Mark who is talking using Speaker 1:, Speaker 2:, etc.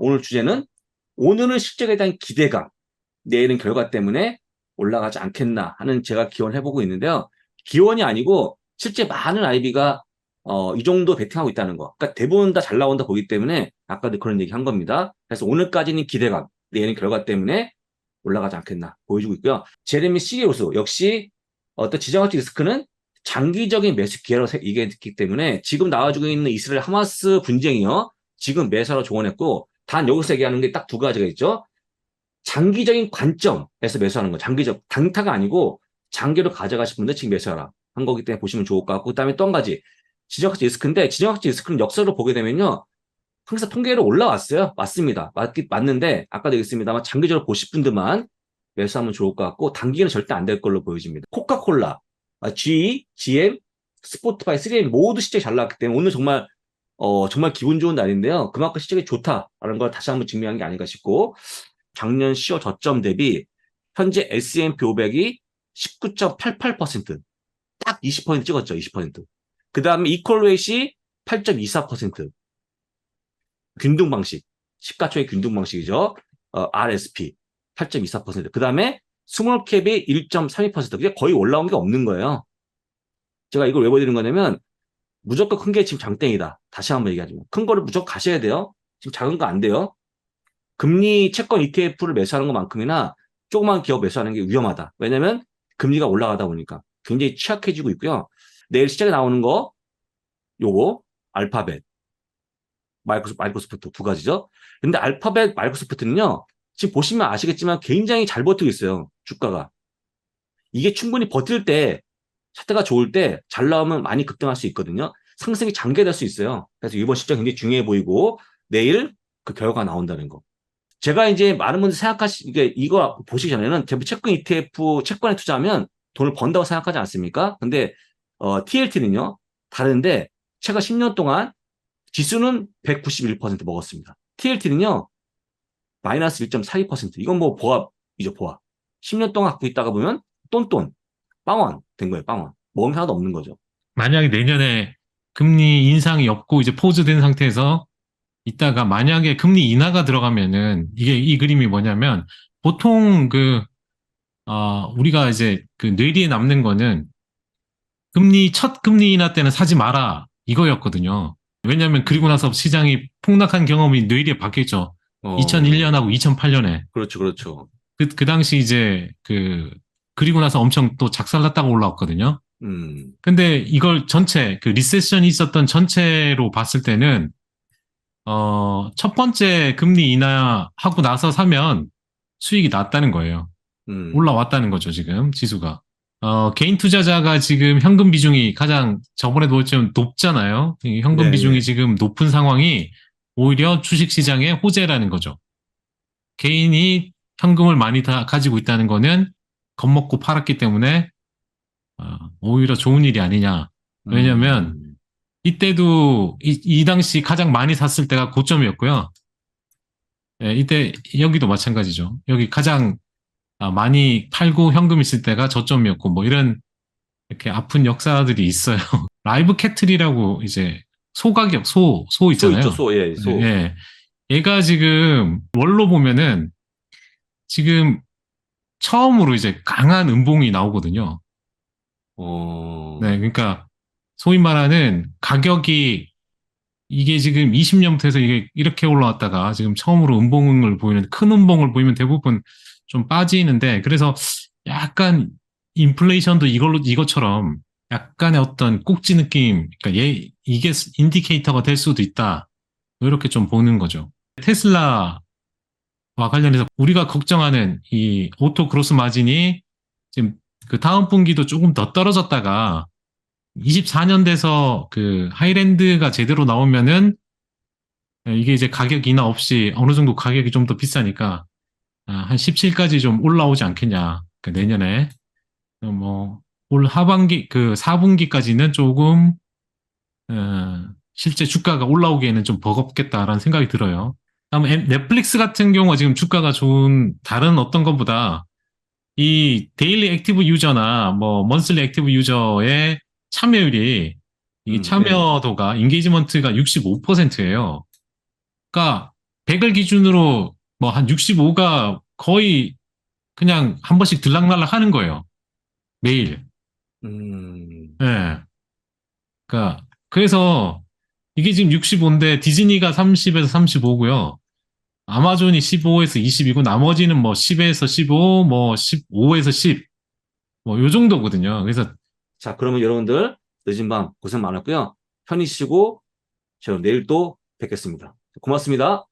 Speaker 1: 오늘 주제는 오늘은 실적에 대한 기대감, 내일은 결과 때문에 올라가지 않겠나 하는 제가 기원을 해보고 있는데요. 기원이 아니고 실제 많은 IB가 어, 이 정도 베팅하고 있다는 거. 그러니까 대부분 다 잘 나온다 보기 때문에 아까도 그런 얘기 한 겁니다. 그래서 오늘까지는 기대감, 내일은 결과 때문에 올라가지 않겠나 보여주고 있고요. 제레미 시리오스 역시 어떤 지정학적 리스크는 장기적인 매수 기회로 얘기했기 때문에 지금 나와주고 있는 이스라엘 하마스 분쟁이요. 지금 매사로 조언했고 단 여기서 얘기하는 게 딱 두 가지가 있죠. 장기적인 관점에서 매수하는 거. 장기적 단타가 아니고 장기로 가져가실 분들 지금 매수하라 한 거기 때문에 보시면 좋을 것 같고 그다음에 또 한 가지 지정학적 리스크인데 지정학적 리스크는 역사로 보게 되면요. 항상 통계로 올라왔어요. 맞습니다. 맞, 맞는데 아까도 얘기했습니다만 장기적으로 보실 분들만 매수하면 좋을 것 같고 단기는 절대 안 될 걸로 보여집니다. 코카콜라, 아, G, GM, 스포트파이, 3M 모두 실적이 잘 나왔기 때문에 오늘 정말 어, 정말 기분 좋은 날인데요. 그만큼 실적이 좋다라는 걸 다시 한번 증명한 게 아닌가 싶고 작년 10월 저점 대비 현재 S&P 500이 19.88%딱 20% 찍었죠. 20%. 그 다음에 이퀄웨이시 8.24% 균등 방식, 시가총액 균등 방식이죠. 어, RSP 8.24%. 그 다음에 스몰캡이 1.32%. 그게 거의 올라온 게 없는 거예요. 제가 이걸 왜 보여드리는 거냐면 무조건 큰 게 지금 장땡이다. 다시 한번 얘기하지만 큰 거를 무조건 가셔야 돼요. 지금 작은 거 안 돼요. 금리 채권 ETF를 매수하는 것만큼이나 조그만 기업 매수하는 게 위험하다. 왜냐면 금리가 올라가다 보니까 굉장히 취약해지고 있고요. 내일 시장에 나오는 거 요거 알파벳 마이크로소, 마이크로소프트 두 가지죠. 근데 알파벳 마이크로소프트는요. 지금 보시면 아시겠지만 굉장히 잘 버티고 있어요. 주가가. 이게 충분히 버틸 때 차트가 좋을 때 잘 나오면 많이 급등할 수 있거든요. 상승이 장기될 수 있어요. 그래서 이번 시장 굉장히 중요해 보이고 내일 그 결과가 나온다는 거. 제가 이제 많은 분들 생각하시, 이게 이거 보시기 전에는 대부분 채권 ETF, 채권에 투자하면 돈을 번다고 생각하지 않습니까? 근데, 어, TLT는요, 다른데, 최근 10년 동안 지수는 191% 먹었습니다. TLT는요, 마이너스 1.42%. 이건 뭐 보합이죠, 보합. 10년 동안 갖고 있다가 보면 똔똔, 빵원 된 거예요, 빵원. 모험 하나도 없는 거죠.
Speaker 2: 만약에 내년에 금리 인상이 없고 이제 포즈된 상태에서 있다가 만약에 금리 인하가 들어가면은 이게 이 그림이 뭐냐면 보통 그, 어, 우리가 이제 그 뇌리에 남는 거는 금리, 첫 금리 인하 때는 사지 마라 이거였거든요. 왜냐하면 그리고 나서 시장이 폭락한 경험이 뇌리에 바뀌었죠.
Speaker 1: 어,
Speaker 2: 2001년하고 2008년에.
Speaker 1: 그렇죠, 그렇죠.
Speaker 2: 그, 그 당시 이제 그, 그리고 나서 엄청 또 작살났다가 올라왔거든요.
Speaker 1: 음,
Speaker 2: 근데 이걸 전체, 그 리세션이 있었던 전체로 봤을 때는, 어, 첫 번째 금리 인하하고 나서 사면 수익이 낮다는 거예요.
Speaker 1: 음.
Speaker 2: 올라왔다는 거죠, 지금, 지수가. 어, 개인 투자자가 지금 현금 비중이 가장 저번에도 좀 높잖아요. 이 현금
Speaker 1: 네,
Speaker 2: 비중이
Speaker 1: 네.
Speaker 2: 지금 높은 상황이 오히려 주식 시장의 호재라는 거죠. 개인이 현금을 많이 다 가지고 있다는 거는 겁먹고 팔았기 때문에 어, 오히려 좋은 일이 아니냐. 왜냐면
Speaker 1: 음.
Speaker 2: 이때도 이, 이 당시 가장 많이 샀을 때가 고점이었고요. 예, 이때 여기도 마찬가지죠. 여기 가장 아, 많이 팔고 현금 있을 때가 저점이었고 뭐 이런 이렇게 아픈 역사들이 있어요. 라이브 캐틀이라고 이제 소 가격 소소
Speaker 1: 소
Speaker 2: 있잖아요.
Speaker 1: 있죠, 소, 예, 소.
Speaker 2: 예. 얘가 지금 월로 보면은 지금 처음으로 이제 강한 음봉이 나오거든요.
Speaker 1: 어,
Speaker 2: 네, 그러니까 소위 말하는 가격이 이게 지금 20년부터 해서 이게 이렇게 올라왔다가 지금 처음으로 음봉을 보이는 큰 음봉을 보이면 대부분 좀 빠지는데 그래서 약간 인플레이션도 이걸로 이것처럼 약간의 어떤 꼭지 느낌, 그러니까 얘 이게 인디케이터가 될 수도 있다. 이렇게 좀 보는 거죠. 테슬라와 관련해서 우리가 걱정하는 이 오토 그로스 마진이 지금 그 다음 분기도 조금 더 떨어졌다가 24년 돼서 그 하이랜드가 제대로 나오면은 이게 이제 가격 인하 없이 어느 정도 가격이 좀 더 비싸니까 아, 한 17까지 좀 올라오지 않겠냐. 그 내년에 뭐 올 하반기 그 4분기까지는 조금 어, 실제 주가가 올라오기에는 좀 버겁겠다라는 생각이 들어요. 다음 넷플릭스 같은 경우가 지금 주가가 좋은 다른 어떤 것보다 이 데일리 액티브 유저나 뭐 먼슬리 액티브 유저의 참여율이 이
Speaker 1: 음,
Speaker 2: 참여도가 인게이지먼트가 65%예요. 그러니까 100을 기준으로 뭐 한 65가 거의 그냥 한 번씩 들락날락 하는 거예요. 매일.
Speaker 1: 음,
Speaker 2: 예. 그러니까 그래서 이게 지금 65인데 디즈니가 30에서 35고요. 아마존이 15에서 20이고 나머지는 뭐 10에서 15, 뭐 15에서 10. 뭐 요 정도거든요. 그래서
Speaker 1: 자, 그러면 여러분들 늦은 밤 고생 많았고요. 편히 쉬고, 저 내일 또 뵙겠습니다. 고맙습니다.